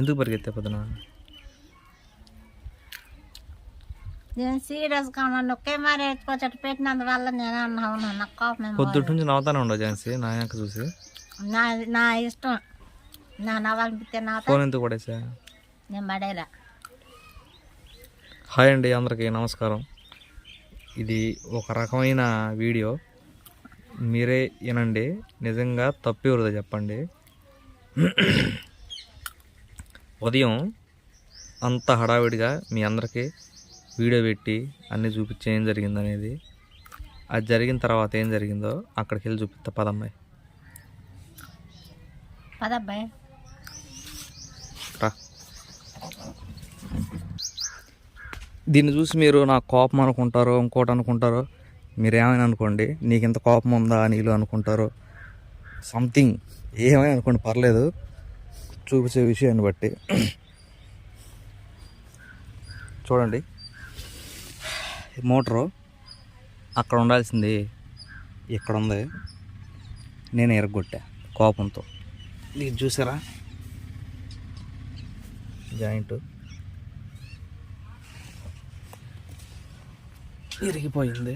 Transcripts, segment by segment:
ఎందుకు పరిగెత్తే పొద్దున? నేను ఎత్తుకొచ్చి పెట్టినందువల్ల నేను నాకు కోపం పొద్దుటి నుంచి నవ్వుతానే ఉండవు ఝాన్సీ నా వెనక చూసి. నా నా ఇష్టం. నా నవ్వాలనిపిస్తే నవ్వుతా ఫోన్ ఎందుకు పడేసా? నేను పడేలా. హాయ్ అండి అందరికీ నమస్కారం. ఇది ఒక రకమైన వీడియో. మీరే వినండి. నిజంగా తప్పు ఎవరిదో చెప్పండి. ఉదయం అంత హడావిడిగా మీ అందరికీ వీడియో పెట్టి అన్నీ చూపించి ఏం జరిగింది అనేది అది జరిగిన తర్వాత ఏం జరిగిందో అక్కడికి వెళ్ళి చూపిస్తా. పదమ్మాయి. పదబ్బాయి రా. దీన్ని చూసి మీరు నాకు కోపం అనుకుంటారో ఇంకోటి అనుకుంటారో మీరు ఏమైనా అనుకోండి. నీకు ఇంత కోపం ఉందా నీళ్ళు అనుకుంటారో సంథింగ్ ఏమైనా అనుకోండి పర్లేదు. చూపించే విషయాన్ని బట్టి చూడండి. మోటరు అక్కడ ఉండాల్సింది ఇక్కడ ఉంది. నేను ఎరగొట్టా కోపంతో. ఇది చూసారా? జాయింట్. ఇరిగిపోయింది.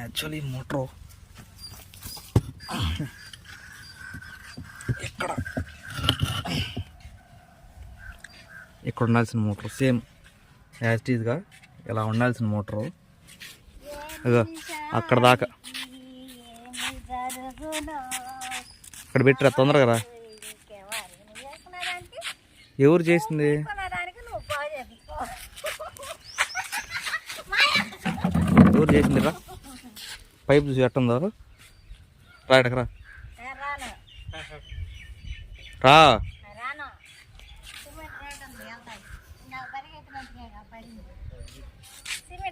యాక్చువల్లీ మోటరు ఇక్కడ ఇక్కడ ఉండాల్సిన మోటార్. సేమ్ యాజ్టీజ్గా ఇలా ఉండాల్సిన మోటారు. అక్కడ దాకా. ఇక్కడ పెట్టిరా తొందరగా రా. ఎవరు చేసింది? ఎవరు చేసింది రా? పైప్ చూసి ఎట్టుందో? రా ఇక్కడికి రా. రా రాను సిమెంట్ రోడ్ ఉంది వెళ్తాయి ఇంకా పరిగెత్తినట్టుగా పడింది సిమెంట్ రోడ్ ఉంది పరిగెత్తాయి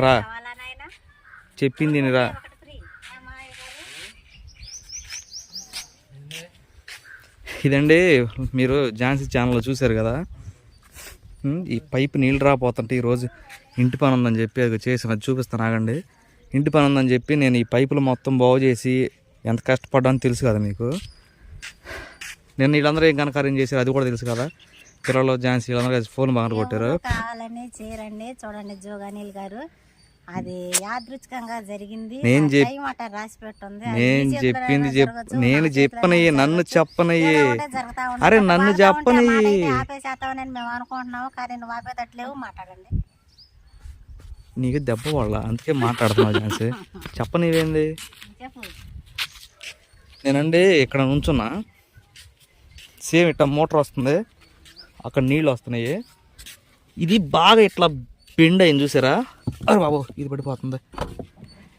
రా. చెప్పింది రా ఇదండి మీరు ఝాన్సీ ఛానల్లో చూశారు కదా? ఈ పైప్ నీళ్ళు రాపోతుంటే ఈరోజు ఇంటి పని ఉందని చెప్పి అది చేసిన అది చూపిస్తాను ఆగండి. ఇంటి పని ఉందని చెప్పి నేను ఈ పైపులు మొత్తం బాగు చేసి ఎంత కష్టపడ్డానో తెలుసు కదా మీకు? నేను వీళ్ళందరూ ఏం కనకార్యం చేశారు అది కూడా తెలుసు కదా? పిల్లలు ఝాన్సీ వీళ్ళందరూ కలిసి ఫోన్ బాగా కొట్టారు. కావాలని చేయరండి. చూడండి జోగానీల్ గారు. అది యాదృచ్ఛికంగా జరిగింది. నేను నేను చెప్పింది నేను చెప్పనయ్యే నన్ను. చెప్పనయ్యే. అరే నన్ను చెప్పనయ్యే. మేము అనుకుంటున్నాము కానీ నువ్వు ఆపేటట్లేవు మాట్లాడండి. నీకు దెబ్బ వాళ్ళ అందుకే మాట్లాడుతున్నావు ఝాన్సీ చెప్పనివేంది? చెప్పు. నేనండి ఇక్కడ నుంచున్నా. సేమ్ ఇట్లా మోటార్ వస్తుంది. అక్కడ నీళ్ళు వస్తున్నాయి. ఇది బాగా ఇట్లా బెండ్ అయింది చూసారా? అరే బాబు ఇది పడిపోతుంది.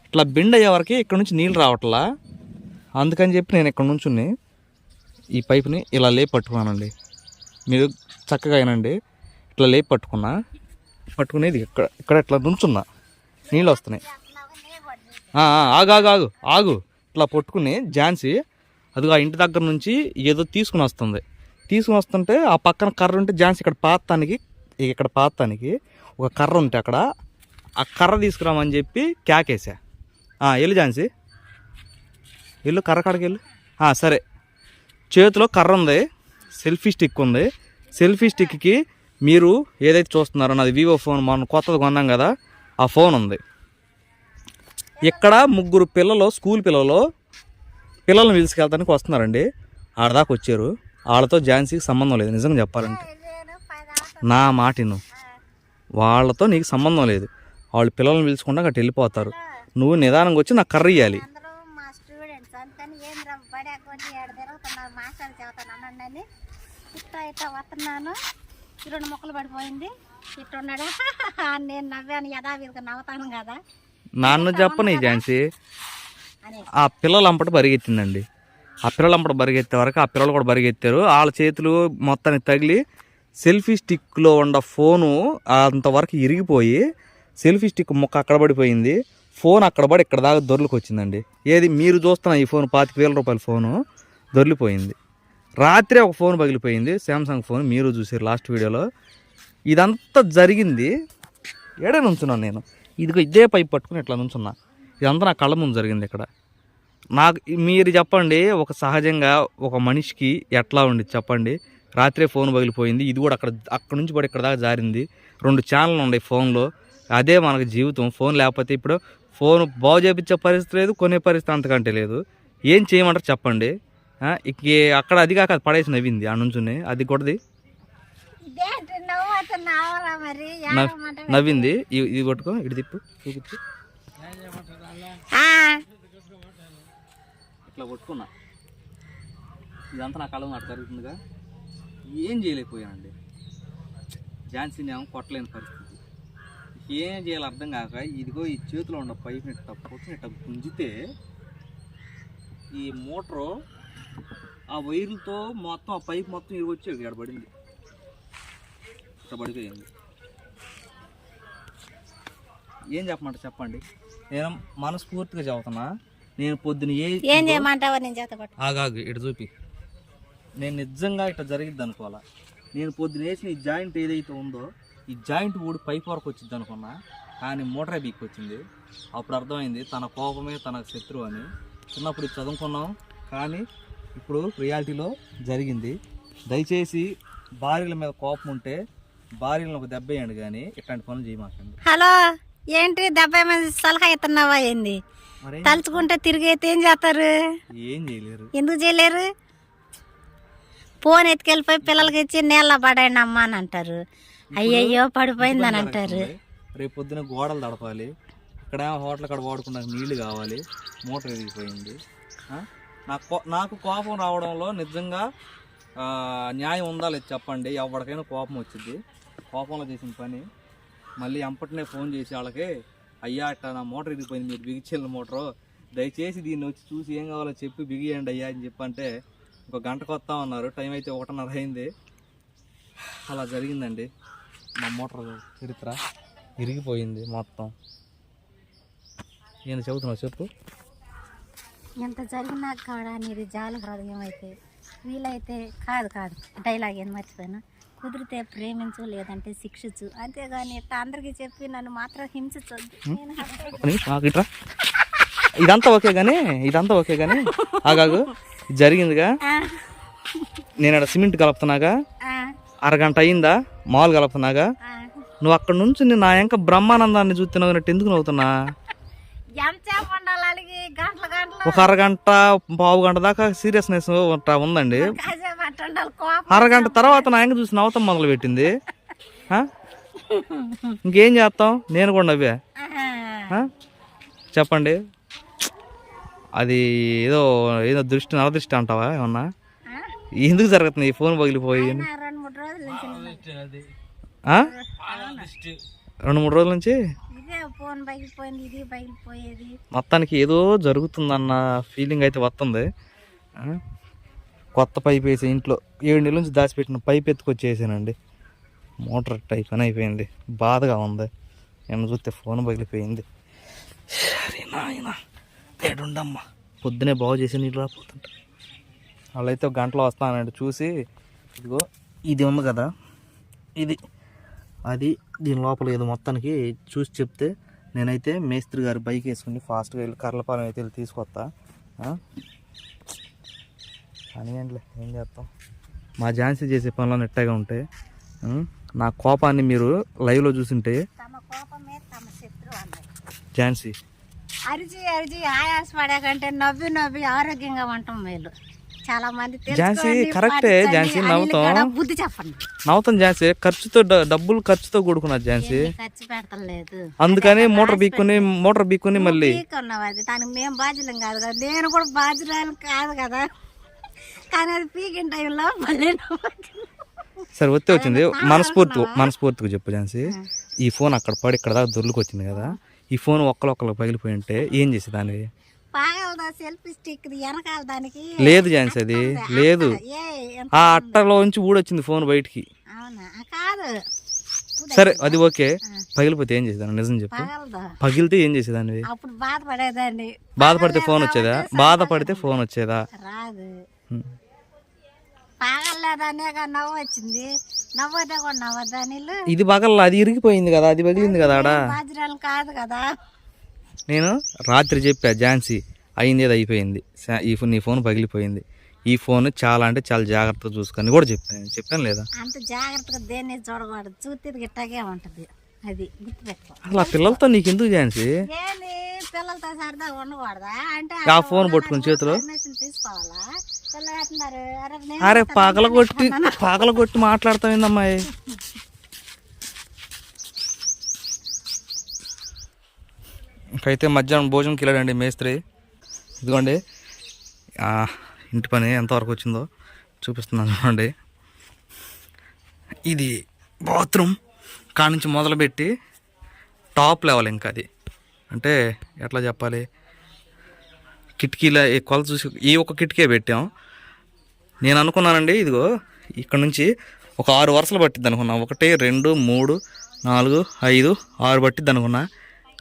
ఇట్లా బెండ్ అయ్యే వరకు ఇక్కడ నుంచి నీళ్ళు రావట్లా. అందుకని చెప్పి నేను ఇక్కడ నుంచుని ఈ పైపుని ఇలా లేపి పట్టుకున్నానండి. మీరు చక్కగా అయినండి ఇట్లా లేపి పట్టుకున్నా. పట్టుకునేది ఇక్కడ ఇక్కడ ఇట్లా నుంచున్నా. నీళ్ళు వస్తున్నాయి. ఆగు ఆగు ఆగు ఆగు. ఇట్లా పట్టుకుని ఝాన్సీ అదిగో ఆ ఇంటి దగ్గర నుంచి ఏదో తీసుకుని వస్తుంది. తీసుకుని వస్తుంటే ఆ పక్కన కర్ర ఉంటే ఝాన్సీ ఇక్కడ పాతానికి ఇక్కడ పాతానికి ఒక కర్ర ఉంటే అక్కడ. ఆ కర్ర తీసుకురామని చెప్పి క్యాకేసా. వెళ్ళు ఝాన్సీ వెళ్ళు కర్ర కాడికి వెళ్ళు. సరే. చేతిలో కర్ర ఉంది సెల్ఫీ స్టిక్ ఉంది. సెల్ఫీ స్టిక్కి మీరు ఏదైతే చూస్తున్నారో నాది వివో ఫోన్ మనం కొత్తది కొన్నాం కదా ఆ ఫోన్ ఉంది. ఇక్కడ ముగ్గురు పిల్లలు స్కూల్ పిల్లలు పిల్లల్ని పిలుచుకెళ్తానికి వస్తున్నారండి. ఆడదాకా వచ్చారు. వాళ్ళతో ఝాన్సీకి సంబంధం లేదు నిజంగా చెప్పాలంటే. నా మాటిను. వాళ్ళతో నీకు సంబంధం లేదు. వాళ్ళు పిల్లల్ని పిలుచుకుంటా అక్కడ వెళ్ళిపోతారు. నువ్వు నిదానంగా వచ్చి నాకు కర్ర రెండు మొక్కలు పడిపోయింది. ఇట్టున్నాడు. నేను నవ్వాను యథావిధిగా నవ్వుతాను కదా. నాన్న చెప్పని ఝాన్సీ. ఆ పిల్లలు అంపట పరిగెత్తిందండి. ఆ పిల్లలు అంపట పరిగెత్తే వరకు ఆ పిల్లలు కూడా పరిగెత్తారు వాళ్ళ చేతులు మొత్తానికి తగిలి సెల్ఫీ స్టిక్లో ఉన్న ఫోను అంతవరకు ఇరిగిపోయి సెల్ఫీ స్టిక్ ముక్క అక్కడ పడిపోయింది. ఫోన్ అక్కడ పడి ఇక్కడ దాకా దొర్లకు వచ్చిందండి ఏది మీరు చూస్తున్న ఈ ఫోన్ పాతిక వేల రూపాయల ఫోను దొర్లిపోయింది. రాత్రి ఒక ఫోన్ పగిలిపోయింది. శాంసంగ్ ఫోన్ మీరు చూసారు లాస్ట్ వీడియోలో. ఇదంతా జరిగింది. ఏడే నుంచున్నాను నేను? ఇదిగో ఇదే పైప్ పట్టుకుని ఇట్లా నుంచున్నా. ఇదంతా నా కళ్ళ ముందు జరిగింది ఇక్కడ. నాకు మీరు చెప్పండి ఒక సహజంగా ఒక మనిషికి ఎట్లా ఉంది చెప్పండి. రాత్రే ఫోన్ పగిలిపోయింది. ఇది కూడా అక్కడ అక్కడ నుంచి పడి ఇక్కడ దాకా జారింది. రెండు ఛానళ్ళు ఉన్నాయి ఫోన్లో. అదే మనకు జీవితం. ఫోన్ లేకపోతే ఇప్పుడు ఫోన్ బాగు చేపించే పరిస్థితి లేదు కొనే పరిస్థితి అంతకంటే లేదు. ఏం చేయమంటారు చెప్పండి. ఇక అక్కడ అది కాక అది పడేసి నవ్వింది ఆ నుంచుని. అది ఏడవమంటే నవ్వింది. ఇది పట్టుకో ఇటు తిప్పు. చూపించు ఇట్లా పట్టుకున్నా ఇదంతా నా కళ్ళ మాట జరుగుతుందిగా. ఏం చేయలేకపోయానండి. ఝాన్సీని ఏమో కొట్టలేని పరిస్థితి. ఏం చేయాలో అర్థం కాక ఇదిగో ఈ చేతిలో ఉన్న పైప్ని ఇట్ట పొట్టుని ఇట్ట గుంజితే ఈ మోటరు ఆ వైర్లతో మొత్తం ఆ పైప్ మొత్తం ఇవి వచ్చి ఇక్కడ పడింది ఇట్లా పడిపోయింది. ఏం చెప్పమంటారు చెప్పండి. నేను మనస్ఫూర్తిగా చెబుతున్నా. నేను పొద్దున ఏ ఏం చేయమంటావో నేను చేత పట్టు ఆగాగు ఇటు చూపి. నేను నిజంగా ఇట్లా జరిగిద్ది అనుకోవాలా? నేను పొద్దున వేసిన ఈ జాయింట్ ఏదైతే ఉందో ఈ జాయింట్ ఊడి పైప్ వరకు వచ్చింది అనుకున్నా కానీ మోటరే బీక్ వచ్చింది? అప్పుడు అర్థమైంది తన కోపమే తన శత్రువు అని. చిన్నప్పుడు ఇది చదువుకున్నాం కానీ ఇప్పుడు రియాలిటీలో జరిగింది. దయచేసి భార్యల మీద కోపం ఉంటే భార్యలను ఒక దెబ్బ వేయండి కానీ ఇట్లాంటి పనులు చేయమాకండి. హలో? ఏంటి డెబ్బై మంది సలహా ఇస్తున్నావా ఏంది? తలుచుకుంటే తిరిగి అయితే ఏం చేస్తారు? ఏం చేయలేరు. ఎందుకు చేయలేరు? ఫోన్ ఎత్తుకెళ్ళిపోయి పిల్లలకి ఇచ్చి నీళ్ళ పడండి అమ్మా అని అంటారు. అయ్యయ్యో పడిపోయిందని అంటారు. రేపు పొద్దున గోడలు తడపాలి. ఇక్కడ హోటల్ కాడ వాడుకున్న నీళ్ళు కావాలి. మోటార్ ఎదిగిపోయింది? నాకు నాకు కోపం రావడంలో నిజంగా న్యాయం ఉందా లేదు చెప్పండి. ఎవరికైనా కోపం వచ్చింది కోపంలో చేసిన పని. మళ్ళీ ఎంపటినే ఫోన్ చేసి వాళ్ళకి అయ్యా అట్ట నా మోటార్ ఇరిగిపోయింది మీరు బిగిచెళ్ళిన మోటారు. దయచేసి దీన్ని వచ్చి చూసి ఏం కావాలో చెప్పి బిగియండి అయ్యా అని చెప్పంటే ఒక గంటకు వస్తా ఉన్నారు. టైం అయితే ఒకటిన్నర అయింది. అలా జరిగిందండి. మా మోటార్ చరిత్ర ఇరిగిపోయింది మొత్తం. నేను చెబుతున్నావు చెప్పు. ఎంత జరిగినా కూడా నీది జాలి హృదయం అయితే వీలైతే కాదు కాదు డైలాగ్ ఏం మర్చిపోయినా. కుదిరితే ప్రేమించు లేదంటే శిక్షించు. అంతేగాని ఇట్లా అందరికీ చెప్పి నన్ను మాత్రం హింసించొద్దు. ఇదంతా ఓకే కానీ ఇదంతా ఓకే కానీ ఆగాగు. జరిగిందిగా. నేను ఇక్కడ సిమెంట్ కలుపుతున్నాగా. అరగంట అయిందా? మాల్ కలుపుతున్నాగా. నువ్వు అక్కడ నుంచి నేను నా యొక్క బ్రహ్మానందాన్ని చూస్తున్నావు ఎందుకు నవ్వుతున్నా? ఒక అరగంట పావు గంట దాకా సీరియస్నెస్ ఉందండి. అరగంట తర్వాత నా ఎంక చూసి నవ్వతం మొదలు పెట్టింది? ఇంకేం చేస్తాం? నేను కూడా నవ్వా? చెప్పండి. అది ఏదో ఏదో దృష్టి నరదృష్టి అంటావా ఏమన్నా? ఎందుకు జరుగుతుంది ఈ ఫోన్ పగిలిపోయి? రెండు మూడు రోజుల నుంచి ఆ? రెండు మూడు రోజుల నుంచి? ఇదే ఫోన్ పగిలిపోయింది ఇది పగిలిపోయేది. మొత్తానికి ఏదో జరుగుతుందన్న ఫీలింగ్ అయితే వస్తుంది? కొత్త పైప్ వేసి ఇంట్లో ఏడు నెలల నుంచి దాచిపెట్టిన పైప్ ఎత్తుకొచ్చేసానండి. మోటార్ టైప్ అని అయిపోయింది. బాధగా ఉంది. నేను చూస్తే ఫోన్ పగిలిపోయింది. సరే నాయన ఏడుండమ్మా. పొద్దునే బాగు చేసి నీళ్ళు రాపోతుంట వాళ్ళైతే ఒక గంటలో వస్తానండి చూసి ఇదిగో ఇది ఉంది కదా. ఇది అది దీని లోపల ఏదో మొత్తానికి చూసి చెప్తే నేనైతే మేస్త్రి గారు బైక్ వేసుకుని ఫాస్ట్గా వెళ్ళి కర్లపాలెం అయితే వెళ్ళి తీసుకొస్తా. ఏంటిలే ఏం చేస్తాం? మా ఝాన్సీ చేసే పనులు నెట్టగా ఉంటాయి? నా కోపాన్ని మీరు లైవ్లో చూసింటే ఝాన్సీ. అరిచి అరిచి ఆయాస పడే కంటే నవ్వి నవ్వి ఆరోగ్యంగా ఉండటం మేలు చాలా మంది ఝాన్సీ, కరెక్టే, ఝాన్సీ, నవ్వుతాం. బుద్ధి చెప్పండి. నవ్వుతాం ఝాన్సీ ఖర్చుతో డబ్బులు ఖర్చుతో కూడుకున్నది ఝాన్సీ. ఖర్చు పెడతలేదు అందుకని మోటార్ బీక్కుని మోటార్ బీక్కుని మళ్ళీ. అది? దానికి మేము బాధ్యులం కాదు కదా. నేను కూడా బాధ్యురాలు కాదు కదా. కానీ అది పీకిన టైంలో మళ్ళీ నవ్వుతున్నావు. సరే వచ్చే వచ్చింది మనస్ఫూర్తి మనస్ఫూర్తిగా చెప్పు ఝాన్సీ. ఈ ఫోన్ అక్కడ పడి ఇక్కడ దాకా దొర్లుకు వచ్చింది కదా ఈ ఫోన్ ఒక్కలొక్కలకు పగిలిపోయి ఉంటే ఏం చేసేదానివి పాగలదా సెల్ఫీ స్టిక్ వెనకాల దానికి? లేదు ఝాన్సీ అది లేదు. ఆ అట్టలో నుంచి ఊడొచ్చింది ఫోన్ బయటికి. కాదు. సరే అది ఓకే. పగిలిపోతే ఏం చేసేదాన్ని? నిజం చెప్పు. పగిలితే ఏం అప్పుడు బాధపడేదాన్ని. బాధపడితే ఫోన్ వచ్చేదా? బాధపడితే ఫోన్ వచ్చేదా? రాదు. పాగలేదనేగా నవ్వు వచ్చింది. నవ్వదే కూడా నవ్వద్దా నీళ్ళు ఇది పగల అది ఇరిగిపోయింది కదా అది పగిలింది కదా ఆడ. కాదు కదా. నేను రాత్రి చెప్పా ఝాన్సీ అయింది ఏది అయిపోయింది. ఈ ఫోన్ నీ ఫోన్ పగిలిపోయింది. ఈ ఫోన్ చాలా అంటే చాలా జాగ్రత్తగా చూసుకొని కూడా చెప్పాను చెప్పాను లేదా? అంత జాగ్రత్తగా దేన్ని చూడకూడదు. చూస్తే గిట్టాగే ఉంటది. అది ఆ పిల్లలతో నీకు ఎందుకు ఛాన్సీ ఏంది? పిల్లలతో సరదా ఉండకూడదా? అంటే ఆ ఫోన్ పట్టుకుని చేతిలో. అరే పగల కొట్టి. పగల కొట్టి మాట్లాడతామేందమ్మాయి ఇంకైతే మధ్యాహ్నం భోజనంకి వెళ్ళాడండి మేస్త్రి. ఇదిగోండి. ఇంటి పని ఎంతవరకు వచ్చిందో చూపిస్తున్నాను చూడండి. ఇది బాత్రూమ్. కాడ నుంచి మొదలుపెట్టి టాప్ లెవెల్ ఇంకా అది. అంటే ఎట్లా చెప్పాలి? కిటికీల ఈ కొలత చూసి ఈ ఒక కిటికీ పెట్టాం. నేను అనుకున్నానండి ఇదిగో ఇక్కడ నుంచి ఒక ఆరు వరుసలు పట్టిద్ది అనుకున్నా. ఒకటి రెండు మూడు నాలుగు ఐదు ఆరు పట్టిద్ది అనుకున్నా.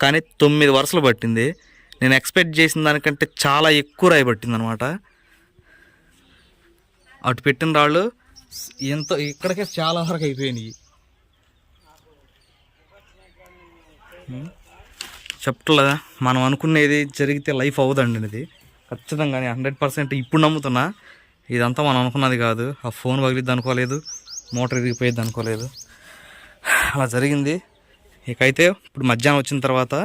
కానీ తొమ్మిది వరుసలు పట్టింది. నేను ఎక్స్పెక్ట్ చేసిన దానికంటే చాలా ఎక్కువ రాయి పట్టింది అనమాట అటు పెట్టిన రాళ్ళు ఎంతో ఇక్కడికే చాలా వరకు అయిపోయినాయి. చెప్పట్లేదా మనం అనుకునేది జరిగితే లైఫ్ అవ్వదండి ఇది ఖచ్చితంగా హండ్రెడ్ పర్సెంట్ ఇప్పుడు నమ్ముతున్నా ఇదంతా మనం అనుకున్నది కాదు. ఆ ఫోన్ పగిలిద్ది అనుకోలేదు మోటార్ ఇరిగిపోయేది అనుకోలేదు. అలా జరిగింది. ఇకైతే ఇప్పుడు మధ్యాహ్నం వచ్చిన తర్వాత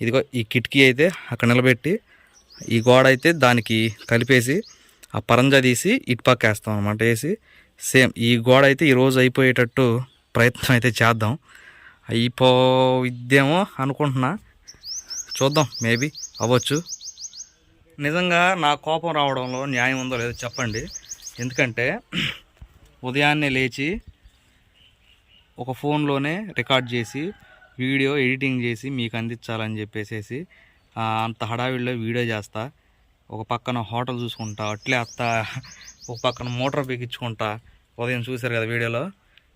ఇదిగో ఈ కిటికీ అయితే అక్కడ నిలబెట్టి ఈ గోడ అయితే దానికి కలిపేసి ఆ పరంజా తీసి ఇటుపక్క వేస్తాం అనమాట వేసి సేమ్ ఈ గోడ అయితే ఈరోజు అయిపోయేటట్టు ప్రయత్నం అయితే చేద్దాం. అయిపోయిద్దేమో అనుకుంటున్నా. చూద్దాం మేబీ అవ్వచ్చు. నిజంగా నా కోపం రావడంలో న్యాయం ఉందో లేదో చెప్పండి. ఎందుకంటే ఉదయాన్నే లేచి ఒక ఫోన్లోనే రికార్డ్ చేసి వీడియో ఎడిటింగ్ చేసి మీకు అందించాలని చెప్పేసేసి అంత హడావిడిలో వీడియో చేస్తా. ఒక పక్కన హోటల్ చూసుకుంటా అట్లే అత్త ఒక పక్కన మోటార్ బిగించుకుంటా ఉదయం చూశారు కదా వీడియోలో.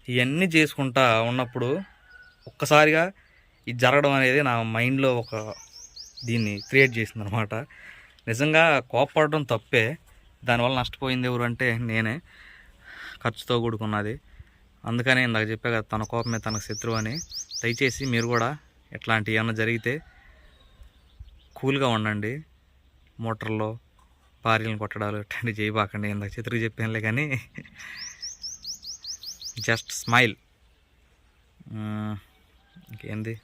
ఇవన్నీ చేసుకుంటా ఉన్నప్పుడు ఒక్కసారిగా ఇది జరగడం అనేది నా మైండ్లో ఒక దీన్ని క్రియేట్ చేసింది అనమాట నిజంగా కోపడడం తప్పే. దానివల్ల నష్టపోయింది ఎవరు అంటే నేనే. ఖర్చుతో కూడుకున్నది. అందుకనే ఇందాక చెప్పా కదా తన కోపమే తనకు శత్రువు అని. దయచేసి మీరు కూడా ఇట్లాంటివి ఏమైనా జరిగితే కూల్గా ఉండండి. మోటార్లో భార్యలను కొట్టడాలు ఇట్లాంటివి చేయబాకండి. ఇందాక చిత్రకు చెప్పానులే కానీ జస్ట్ స్మైల్. ఇంకేంది?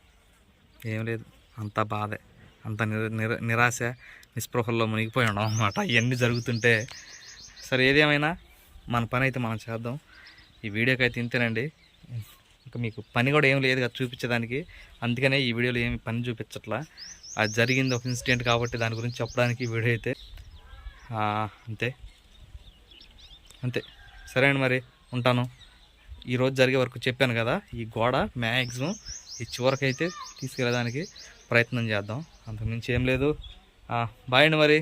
ఏం లేదు. అంత బాధే. అంత నిర నిరాశ నిస్పృహల్లో మునిగిపోయి ఉన్నాం అనమాట ఇవన్నీ జరుగుతుంటే సరే ఏదేమైనా మన పని అయితే మనం చేద్దాం. ఈ వీడియోకి అయితే ఇంతేనండి. ఇంకా మీకు పని కూడా ఏం లేదు కదా చూపించడానికి అందుకనే ఈ వీడియోలో ఏమి పని చూపించట్లా. అది జరిగింది ఒక ఇన్సిడెంట్ కాబట్టి దాని గురించి చెప్పడానికి వీడియో అయితే అంతే. అంతే. సరే అండి మరి ఉంటాను. ఈరోజు జరిగే వరకు చెప్పాను కదా ఈ గోడ మ్యాక్సిమం ఈ చివరికి అయితే తీసుకెళ్ళడానికి ప్రయత్నం చేద్దాం. అంతకుమించి ఏం లేదు. బాయ్ అండి మరి.